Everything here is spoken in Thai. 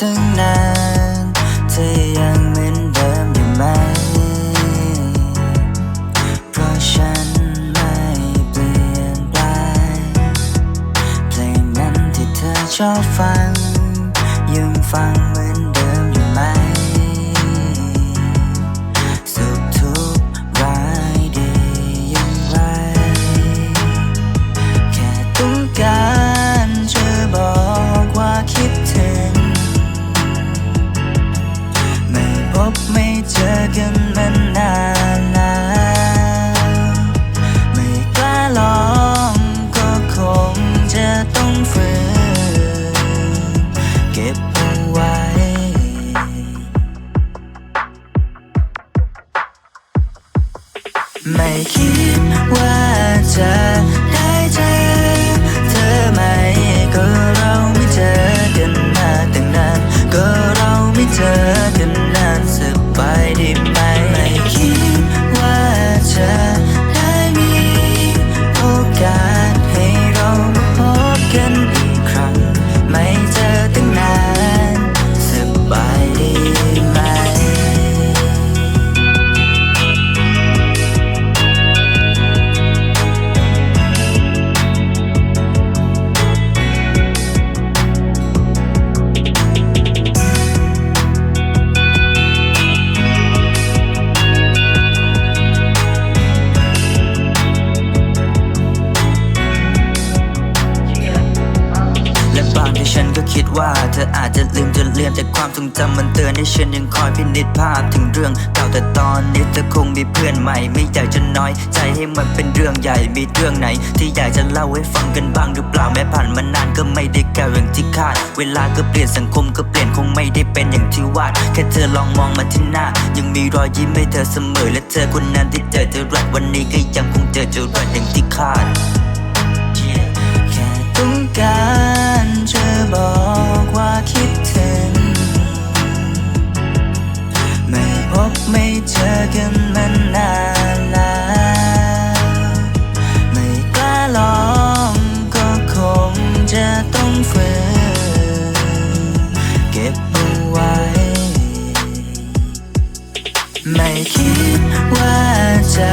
ตั้งนานเธอยังเหมือนเดิมอยู่ไหม เพราะฉันไม่เปลี่ยนไปเพลงนั้นที่เธอชอบฟังยังฟังเหมือน ไม่คิดว่าจะได้เจอ ฉันก็คิดว่าเธออาจจะลืมจนเลือนแต่ความทรงจำมันเตือนให้ฉันยังคอยพินิจภาพถึงเรื่องเก่าแต่ตอนนี้เธอคงมีเพื่อนใหม่ ไม่อยากจะน้อย ใจให้มันเป็นเรื่องใหญ่มีเรื่องไหน ที่อยากจะเล่าให้ฟังกันบ้างหรือเปล่าแม้ผ่านมานานก็ไม่ได้แก้วอย่างที่คาด เวลาก็เปลี่ยนสังคมก็เปลี่ยนคงไม่ได้เป็นอย่างที่วาดแค่เธอลองมองมาที่หน้า ยังมีรอยยิ้มให้เธอเสมอและเธอคนนั้นที่เจอจะรักวันนี้ก็ยังคงเจอจะรักอย่างที่คาด ไม่คิดว่าจะ